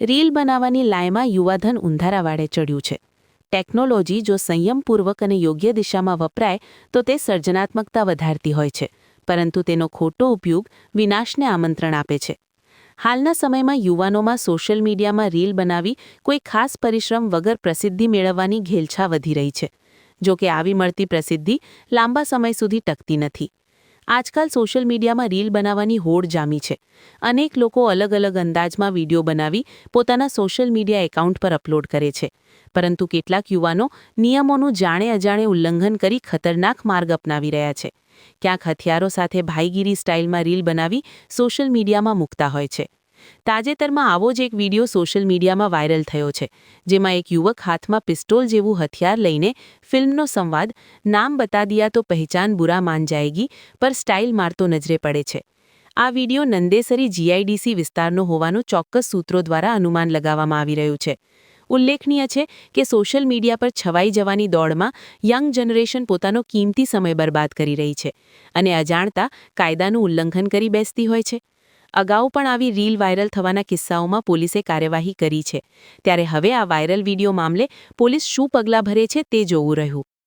Reel બનાવવાની લાયમાં યુવાધન ઉંધારાવાળે ચડ્યું છે. Technology જો સંયમપૂર્વક અને યોગ્ય દિશામાં વપરાય, તો તે સર્જનાત્મકતા વધારતી હોય છે, પરંતુ તેનો ખોટો ઉપયોગ વિનાશને આમંત્રણ આપે છે. હાલના સમયમાં યુવાનોમાં સોશિયલ મીડિયામાં રીલ બનાવી કોઈ ખાસ પરિશ્રમ વગર પ્રસિદ્ધિ મેળવવાની ઘેલછા વધી રહી છે. જો કે આવી મળતી પ્રસિદ્ધિ લાંબા સમય સુધી ટકતી નથી. આજકાલ સોશિયલ મીડિયામાં રીલ બનાવવાની હોડ જામી છે. અનેક લોકો અલગ અલગ અંદાજમાં વીડિયો બનાવી પોતાના સોશિયલ મીડિયા એકાઉન્ટ પર અપલોડ કરે છે. પરંતુ કેટલાક યુવાનો નિયમોનું જાણે અજાણે ઉલ્લંઘન કરી ખતરનાક માર્ગ અપનાવી રહ્યા છે. ક્યાંક હથિયારો સાથે ભાઈગીરી સ્ટાઇલમાં રીલ બનાવી સોશિયલ મીડિયામાં મૂકતા હોય છે. તાજેતરમાં આવો જ એક વીડિયો સોશિયલ મીડિયામાં વાયરલ થયો છે, જેમાં એક યુવક હાથમાં પિસ્ટોલ જેવું હથિયાર લઈને ફિલ્મનો સંવાદ, નામ બતા દિયા તો પહેચાન બુરા માન જાયગી, પર સ્ટાઇલ મારતો નજરે પડે છે. આ વીડિયો નંદેસરી જીઆઈડીસી વિસ્તારનો હોવાનું ચોક્કસ સૂત્રો દ્વારા અનુમાન લગાવવામાં આવી રહ્યું છે. ઉલ્લેખનીય છે કે સોશિયલ મીડિયા પર છવાઈ જવાની દોડમાં યંગ જનરેશન પોતાનો કિંમતી સમય બરબાદ કરી રહી છે અને અજાણતા કાયદાનું ઉલ્લંઘન કરી બેસતી હોય છે. અગાઉ પણ આવી રીલ વાયરલ થવાના કિસ્સાઓમાં પોલીસે કાર્યવાહી કરી છે. ત્યારે હવે આ વાયરલ વીડિયો મામલે પોલીસ શું પગલાં ભરે છે તે જોવું રહ્યું.